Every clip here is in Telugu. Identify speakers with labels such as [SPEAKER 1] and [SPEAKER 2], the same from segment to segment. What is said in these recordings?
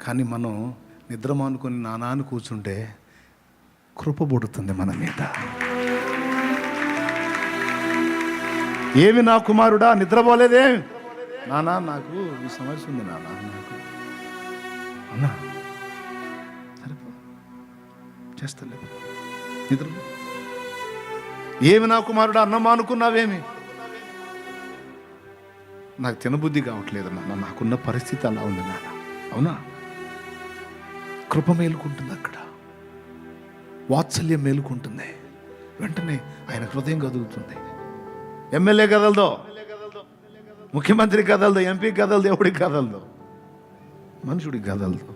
[SPEAKER 1] కానీ మనం నిద్ర మానుకొని నానాను కూర్చుంటే కృప పుడుతుంది మన మీద. ఏమి నా కుమారుడా? నిద్రపోలేదే నానా నాకు ఈ సమస్య ఉంది నానా నాకు. అన్నా సరిపో. చేస్తలే. నిద్ర ఏమి నా కుమారుడా? అన్నం అనుకున్నావేమి నాకు తినబుద్ధి కావట్లేదు నాన్న నాకున్న పరిస్థితి అలా ఉంది నాన్న అవునా? కృప మేలుకుంటుంది అక్కడ. వాత్సల్యం మేలుకుంటుంది. వెంటనే ఆయన హృదయం కదులుతుంది. ఎమ్మెల్యే కదలదో. ముఖ్యమంత్రి కదలదు. ఎంపీ కదలదు. ఎవడికి కదలదు. మనుషుడికి కదలదు.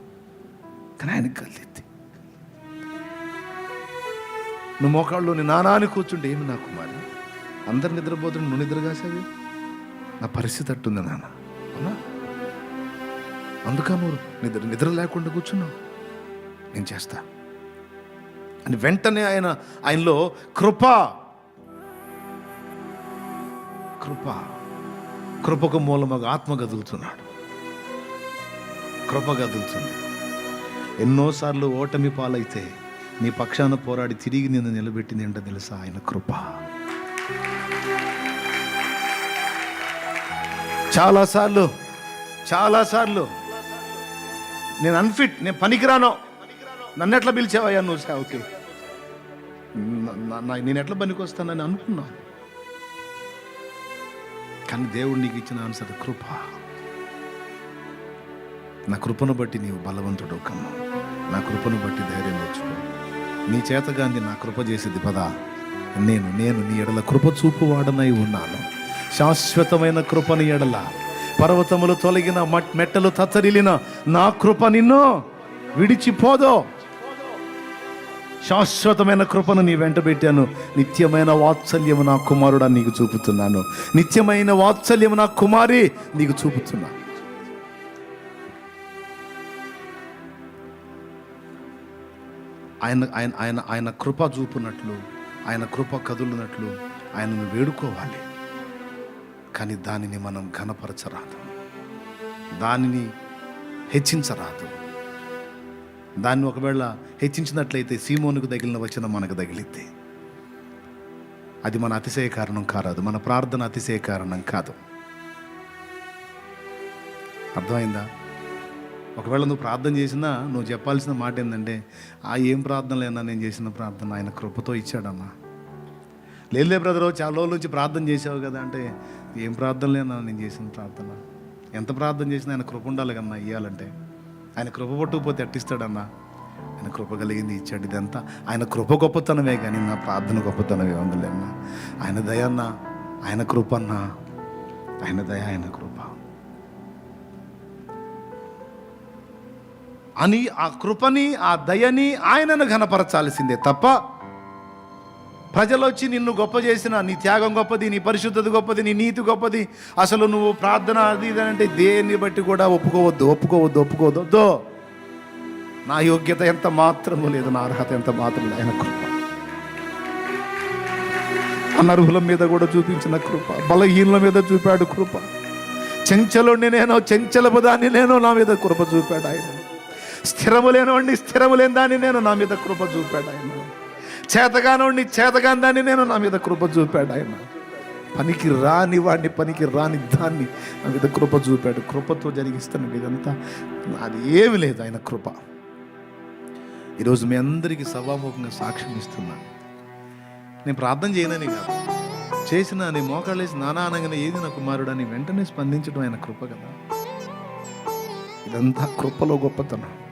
[SPEAKER 1] కానీ ఆయనకి కదిలిద్ది నువ్వు మోకాళ్ళు నీ నానాని కూర్చుంటే ఏమి నా కుమారి? అందరు నిద్రపోతుంటే నువ్వు నిద్ర కాసేవి? నా పరిస్థితి అట్టుంది నాన్న. అవునా? అందుక నువ్వు నిద్ర నిద్ర లేకుండా కూర్చున్నావు. నేను చేస్తా. అని వెంటనే ఆయన ఆయనలో కృప. కృప. కృపకు మూలముగా ఆత్మ కదులుతున్నాడు. కృప కదులుతుంది. ఎన్నోసార్లు ఓటమి పాలైతే నీ పక్షాన పోరాడి తిరిగి నిన్ను నిలబెట్టింది ఏంటో తెలుసా? ఆయన కృప. చాలాసార్లు చాలాసార్లు నేను అన్ఫిట్ నేను పనికిరాను నన్ను ఎట్లా పిలిచావయ్యా నువ్వు సేవకి? ఓకే నేను ఎట్లా పనికి వస్తానని అనుకున్నాను కానీ దేవుడు నీకు ఇచ్చిన ఆన్సర్ కృప. నా కృపను బట్టి నీవు బలవంతుడు కమ్మ. నా కృపను బట్టి ధైర్యం తెచ్చుకో. నీ చేతగాంది నా కృప చేసేది పదా. నేను నేను నీ ఎడల కృప చూపు వాడనై ఉన్నాను. శాశ్వతమైన కృపని ఎడల. పర్వతములు తొలగిన మెట్టలు తత్తరిలిన నా కృప నిన్ను విడిచిపోదో. శాశ్వతమైన కృపను నీ వెంట పెట్టాను. నిత్యమైన వాత్సల్యము నా కుమారుడా నీకు చూపుతున్నాను. నిత్యమైన వాత్సల్యము నా కుమారి నీకు చూపుతున్నా ఆయన ఆయన ఆయన ఆయన కృప చూపునట్లు ఆయన కృప కదులునట్లు ఆయనను వేడుకోవాలి. కానీ దానిని మనం ఘనపరచరాదు. దానిని హెచ్చించరాదు. దాన్ని ఒకవేళ హెచ్చించినట్లయితే సీమోనుకు తగిలిన వచ్చిన మనకు తగిలిద్ది అది మన అతిశయ కారణం కారాదు మన ప్రార్థన అతిశయ కారణం కాదు. అర్థమైందా? ఒకవేళ నువ్వు ప్రార్థన చేసినా నువ్వు చెప్పాల్సిన మాట ఏంటంటే ఆ ఏం ప్రార్థన లేనా నేను చేసిన ప్రార్థన ఆయన కృపతో ఇచ్చాడమ్మా. లేదులే బ్రదరు చాలా రోజుల నుంచి ప్రార్థన చేసావు కదా అంటే ఏం ప్రార్థన లేనా నేను చేసిన ప్రార్థన. ఎంత ప్రార్థన చేసినా ఆయన కృప ఉండాలి కన్నా ఇవ్వాలంటే ఆయన కృప పట్టుకుపోతే అట్టిస్తాడన్నా. ఆయన కృప కలిగింది ఇచ్చాడు ఇదంతా. ఆయన కృప గొప్పతనమే కానీ నా ప్రార్థన గొప్పతనమే ఉందిలేన్నా ఆయన దయ ఆయన కృప అన్నా. ఆయన దయ ఆయన కృప. అని ఆ కృపని ఆ దయని ఆయనను ఘనపరచాల్సిందే తప్ప ప్రజలు వచ్చి నిన్ను గొప్ప చేసిన నీ త్యాగం గొప్పది నీ పరిశుద్ధత గొప్పది నీ నీతి గొప్పది. అసలు నువ్వు ప్రార్థన అది ఇది అంటే దేన్ని బట్టి కూడా ఒప్పుకోవద్దు ఒప్పుకోవద్దు ఒప్పుకోవద్దు. నా యోగ్యత ఎంత మాత్రము లేదు నా అర్హత ఎంత మాత్రం ఆయన కృప. అనర్హుల మీద కూడా చూపించిన కృప బలహీనుల మీద చూపాడు కృప. చెంచలుండి నేను చెంచలపు దాన్ని నేను నా మీద కృప చూపాడు ఆయన. స్థిరము లేనివాడిని స్థిరము లేని దాన్ని నేను నా మీద కృప చూపాడు ఆయన. చేతగానోడిని చేతగాని దాన్ని నేను నా మీద కృప చూపాడు ఆయన. పనికి రాని వాడిని పనికి రాని దాన్ని నా మీద కృప చూపాడు. కృపతో జరిగిస్తాను ఇదంతా అది ఏమి లేదు ఆయన కృప. ఈరోజు మీ అందరికీ సభాముఖంగా సాక్ష్యం ఇస్తున్నా. నేను ప్రార్థన చేయనని కాదు. చేసిన నీ మోకాళ్ళేసి నానా అనగానే ఏది నా అని వెంటనే స్పందించడం ఆయన కృప కదా. ఇదంతా కృపలో గొప్పతనం.